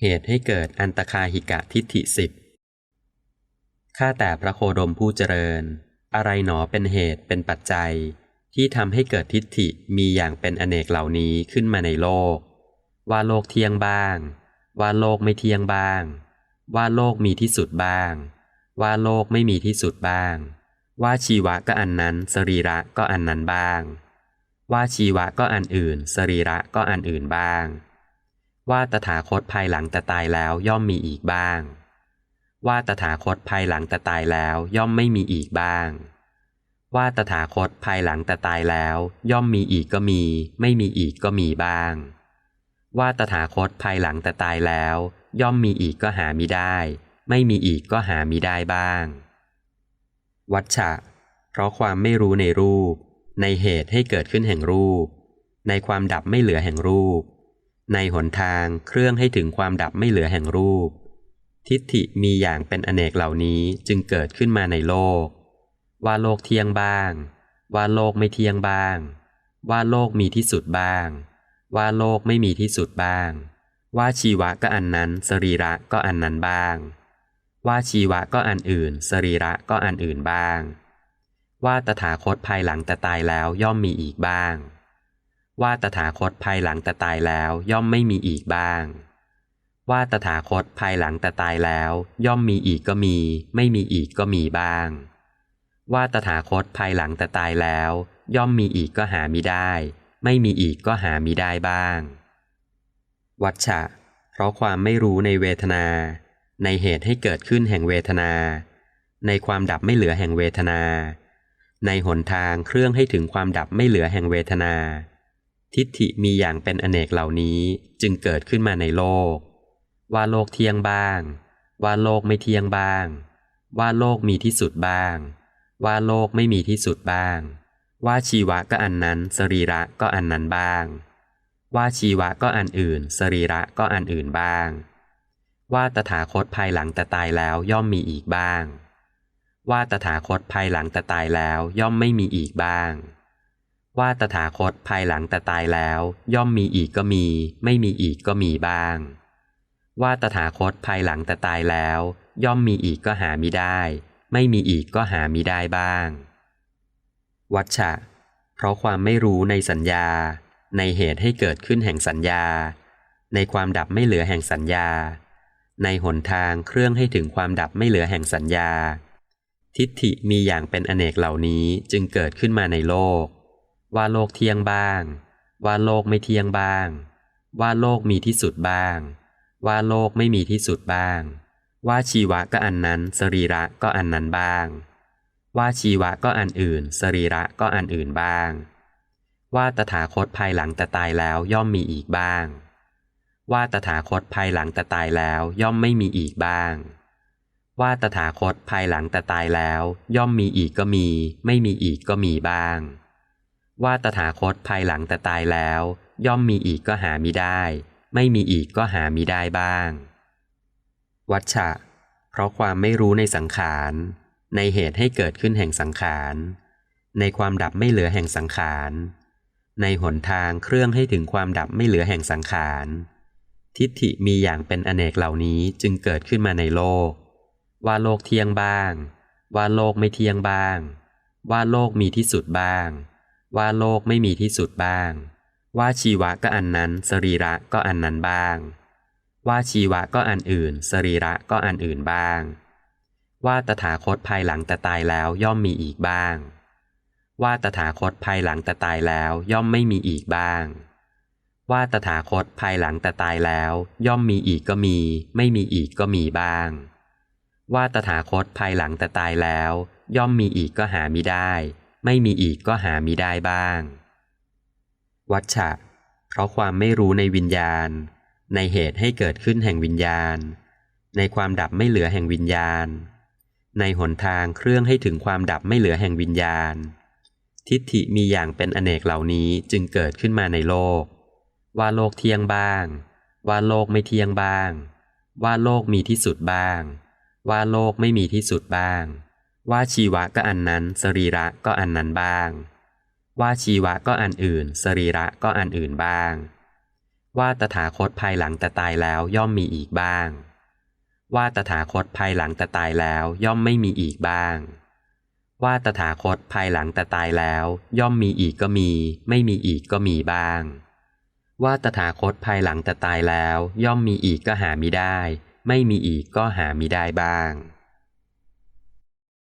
เหตุให้เกิดอันตคาหิกะทิฏฐิสิบข้าแต่พระโคดมผู้เจริญ อะไรหนอเป็นเหตุเป็นปัจจัย ที่ทำให้เกิดทิฏฐิมีอย่างเป็นอเนกเหล่านี้ขึ้นมาในโลก ว่าโลกเที่ยงบ้าง ว่าโลกไม่เที่ยงบ้าง ว่าโลกมีที่สุดบ้าง ว่าโลกไม่มีที่สุดบ้าง ว่าชีวะก็อันนั้น สรีระก็อันนั้นบ้าง ว่าชีวะก็อันอื่น สรีระก็อันอื่นบ้าง ว่าตถาคตภายหลังแต่ตายแล้วย่อมมีอีกบ้าง ว่าตถาคตภายหลังแต่ตายแล้วย่อมไม่มีอีกบ้าง ว่าตถาคตภายหลังแต่ตายแล้ว ย่อมมีอีกก็มี ไม่มีอีกก็มีบ้าง ว่าตถาคตภายหลังแต่ตายแล้ว ย่อมมีอีกก็หามิได้ ไม่มีอีกก็หามิได้บ้าง วัชชะ เพราะความไม่รู้ในรูป ในเหตุให้เกิดขึ้นแห่งรูป ในความดับไม่เหลือแห่งรูป ในหนทางเครื่องให้ถึงความดับไม่เหลือแห่งรูป ทิฏฐิมีอย่างเป็นอเนกเหล่านี้จึงเกิดขึ้นมาในโลก ว่าโลกเที่ยงบ้าง ว่าโลกไม่เที่ยงบ้าง ว่าโลกมีที่สุดบ้าง ว่าโลกไม่มีที่สุดบ้าง ว่าชีวะก็อันนั้น สรีระก็อันนั้นบ้าง ว่าชีวะก็อันอื่น สรีระก็อันอื่นบ้าง ว่าตถาคตภายหลังแต่ตายแล้วย่อมมีอีกบ้าง ว่าตถาคตภายหลังแต่ตายแล้วย่อมไม่มีอีกบ้าง ว่าตถาคตภายหลังแต่ตายแล้ว ย่อมมีอีกก็มี ไม่มีอีกก็มีบ้าง ว่าตถาคตภายหลังแต่ตายแล้ว ย่อมมีอีกก็หามิได้ ไม่มีอีกก็หามิได้บ้าง วัชชะ เพราะความไม่รู้ในเวทนา ในเหตุให้เกิดขึ้นแห่งเวทนา ในความดับไม่เหลือแห่งเวทนา ในหนทางเครื่องให้ถึงความดับไม่เหลือแห่งเวทนา ทิฏฐิมีอย่างเป็นอเนกเหล่านี้จึงเกิดขึ้นมาในโลก ว่าโลกเที่ยงบ้าง ว่าโลกไม่เที่ยงบ้าง ว่าโลกมีที่สุดบ้าง ว่าโลกไม่มีที่สุดบ้าง ว่าชีวะก็อันนั้น สรีระก็อันนั้นบ้าง ว่าชีวะก็อันอื่น สรีระก็อันอื่นบ้าง ว่าตถาคตภายหลังแต่ตายแล้วย่อมมีอีกบ้าง ว่าตถาคตภายหลังแต่ตายแล้วย่อมไม่มีอีกบ้าง ว่าตถาคตภายหลังแต่ตายแล้ว ย่อมมีอีกก็มี ไม่มีอีกก็มีบ้าง ว่าตถาคตภายหลังแต่ตายแล้ว ย่อมมีอีกก็หามิได้ ไม่มีอีกก็หามิได้บ้าง วัชชะ เพราะความไม่รู้ในสัญญา ในเหตุให้เกิดขึ้นแห่งสัญญา ในความดับไม่เหลือแห่งสัญญา ในหนทางเครื่องให้ถึงความดับไม่เหลือแห่งสัญญา ทิฏฐิมีอย่างเป็นอเนกเหล่านี้จึงเกิดขึ้นมาในโลก ว่าโลกเที่ยงบ้าง ว่าโลกไม่เที่ยงบ้าง ว่าโลกมีที่สุดบ้าง ว่าโลกไม่มีที่สุดบ้าง ว่าชีวะก็อันนั้น สรีระก็อันนั้นบ้าง ว่าชีวะก็อันอื่น สรีระก็อันอื่นบ้าง ว่าตถาคตภายหลังแต่ตายแล้วย่อมมีอีกบ้าง ว่าตถาคตภายหลังแต่ตายแล้วย่อมไม่มีอีกบ้างว่าตถาคตภายหลังแต่ตายแล้ว ย่อมมีอีกก็มี ไม่มีอีกก็มีบ้าง ว่าตถาคตภายหลังแต่ตายแล้ว ย่อมมีอีกก็หามิได้ ไม่มีอีกก็หามิได้บ้าง วัชชะ เพราะความไม่รู้ในสังขาร ในเหตุให้เกิดขึ้นแห่งสังขาร ในความดับไม่เหลือแห่งสังขาร ในหนทางเครื่องให้ถึงความดับไม่เหลือแห่งสังขาร ทิฏฐิมีอย่างเป็นอเนกเหล่านี้จึงเกิดขึ้นมาในโลก ว่าโลกเที่ยงบ้าง ว่าโลกไม่เที่ยงบ้าง ว่าโลกมีที่สุดบ้าง ว่าโลกไม่มีที่สุดบ้าง ว่าชีวะก็อันนั้น สรีระก็อันนั้นบ้าง ว่าชีวะก็อันอื่น สรีระก็อันอื่นบ้าง ว่าตถาคตภายหลังแต่ตายแล้วย่อมมีอีกบ้าง ว่าตถาคตภายหลังแต่ตายแล้วย่อมไม่มีอีกบ้าง ว่าตถาคตภายหลังแต่ตายแล้ว ย่อมมีอีกก็มี ไม่มีอีกก็มีบ้าง ว่าตถาคตภายหลังแต่ตายแล้ว ย่อมมีอีกก็หามิได้ ไม่มีอีกก็หามิได้บ้าง วัชชะ เพราะความไม่รู้ในวิญญาณ ในเหตุให้เกิดขึ้นแห่งวิญญาณ ในความดับไม่เหลือแห่งวิญญาณ ในหนทางเครื่องให้ถึงความดับไม่เหลือแห่งวิญญาณ ทิฏฐิมีอย่างเป็นอเนกเหล่านี้จึงเกิดขึ้นมาในโลก ว่าโลกเที่ยงบ้าง ว่าโลกไม่เที่ยงบ้าง ว่าโลกมีที่สุดบ้าง ว่าโลกไม่มีที่สุดบ้าง ว่าชีวะก็อันนั้น สรีระก็อันนั้นบ้าง ว่าชีวะก็อันอื่น สรีระก็อันอื่นบ้าง ว่าตถาคตภายหลังแต่ตายแล้วย่อมมีอีกบ้าง ว่าตถาคตภายหลังแต่ตายแล้วย่อมไม่มีอีกบ้าง ว่าตถาคตภายหลังแต่ตายแล้ว ย่อมมีอีกก็มี ไม่มีอีกก็มีบ้าง ว่าตถาคตภายหลังแต่ตายแล้ว ย่อมมีอีกก็หามิได้ ไม่มีอีกก็หามิได้บ้าง